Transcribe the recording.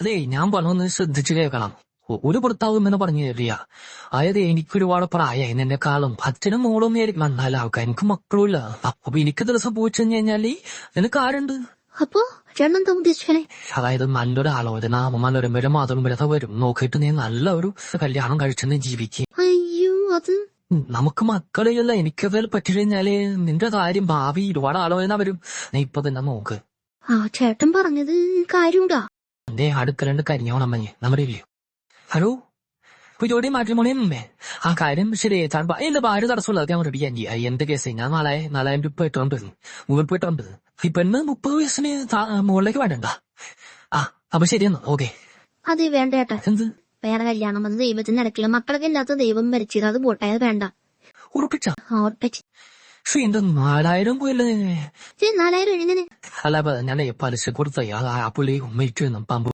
അതെ ഞാൻ പറഞ്ഞൊന്ന് ശ്രദ്ധിച്ചു കേൾക്കണം. ഒരു ഭർത്താവും എന്ന് പറഞ്ഞു തരില്ല അതായത് എനിക്കൊരുപാട് പ്രായമായി എന്നെക്കാളും അച്ഛനും മോളും ആയിരിക്കും നന്നാല ആൾക്കാർ എനിക്ക് മക്കളുമില്ല. അപ്പൊ എനിക്ക് ദിവസം പോയിച്ചു കഴിഞ്ഞാൽ നിനക്ക് ആരുണ്ട്? അപ്പോ അതായത് നല്ലൊരു ആലോചന നല്ലൊരു വരും മാതൃ മരത വരും. നോക്കിയിട്ട് നീ നല്ല ഒരു കല്യാണം കഴിച്ചെന്ന് ജീവിക്കുക അയ്യോ അത്? നമുക്ക് മക്കളില്ല. എനിക്കതിൽ പറ്റി കഴിഞ്ഞാൽ നിന്റെ കാര്യം ഭാവി ഒരുപാട് ആലോചന വരും. നീ ഇപ്പൊ തന്നെ നോക്ക്. ആ ചേട്ടൻ പറഞ്ഞത് കാര്യമുണ്ടാ? എന്റെ അടുക്കലുണ്ട് കരിഞ്ഞോണമ്മഞ്ഞ് നമ്മുടെ ഇല്ലയോ ഹലോ? പുതിയോടെ മാട്രിമോണിയമ്മേ ആ കാര്യം ശരി താൻ എന്റെ ഭാര്യ തടസ്സമുള്ള ഞാൻ റെഡി ആന്റി എന്ത് കേസ് ഞാൻ നാളെ നാലായിരം രൂപ ഇട്ടോണ്ടിരുന്നു ഗൂഗിൾ പേ ഇട്ടോണ്ട് ഈ പെണ്ണ് മുപ്പത് വയസ്സിന് മുകളിലേക്ക് വേണ്ടണ്ട ആ അപ്പൊ ശരിയെന്നോ ഓക്കെ. അത് വേണ്ട എന്ത്? വേറെ കല്യാണം വന്ന് ദൈവത്തിന് നടക്കില്ല മക്കളൊക്കെ ഇല്ലാത്ത ദൈവം മരിച്ചത് അത് പോട്ടായത് വേണ്ട. ഉറപ്പിച്ചു? ഉറപ്പിച്ച്. പക്ഷെ എന്റെ നാലായിരം പോയല്ലേ ശരി നാലായിരം എഴുതിനെ അല്ല അപ്പൊ ഞാൻ പലിശ കൊടുത്ത ആ പുള്ളി ഉമ്മയിച്ചു പമ്പ്